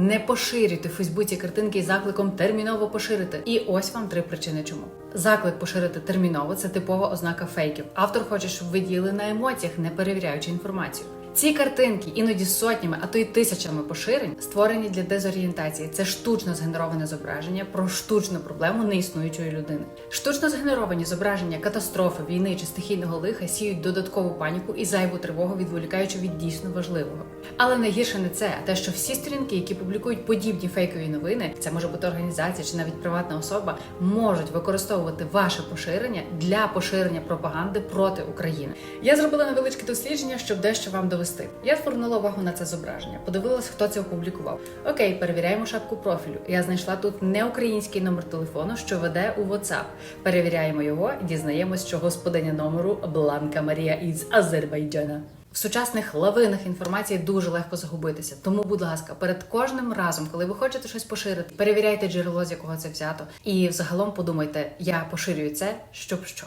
Не поширюйте в Фейсбуці картинки із закликом терміново поширити. І ось вам три причини, чому. Заклик поширити терміново це типова ознака фейків. Автор хоче, щоб ви діяли на емоціях, не перевіряючи інформацію. Ці картинки іноді сотнями, а то й тисячами поширень створені для дезорієнтації. Це штучно згенероване зображення про штучну проблему неіснуючої людини. Штучно згенеровані зображення катастрофи, війни чи стихійного лиха сіють додаткову паніку і зайву тривогу, відволікаючи від дійсно важливого. Але найгірше не це, а те, що всі сторінки, які публікують подібні фейкові новини, це може бути організація чи навіть приватна особа, можуть використовувати ваше поширення для поширення пропаганди проти України. Я зробила невеличке дослідження, щоб дещо вам довести. Я звернула увагу на це зображення, подивилась, хто це опублікував. Окей, перевіряємо шапку профілю. Я знайшла тут не український номер телефону, що веде у WhatsApp. Перевіряємо його і дізнаємось, що господиня номеру Бланка Марія із Азербайджана. В сучасних лавинах інформації дуже легко загубитися. Тому, будь ласка, перед кожним разом, коли ви хочете щось поширити, перевіряйте джерело, з якого це взято, і взагалом подумайте, я поширюю це, щоб що.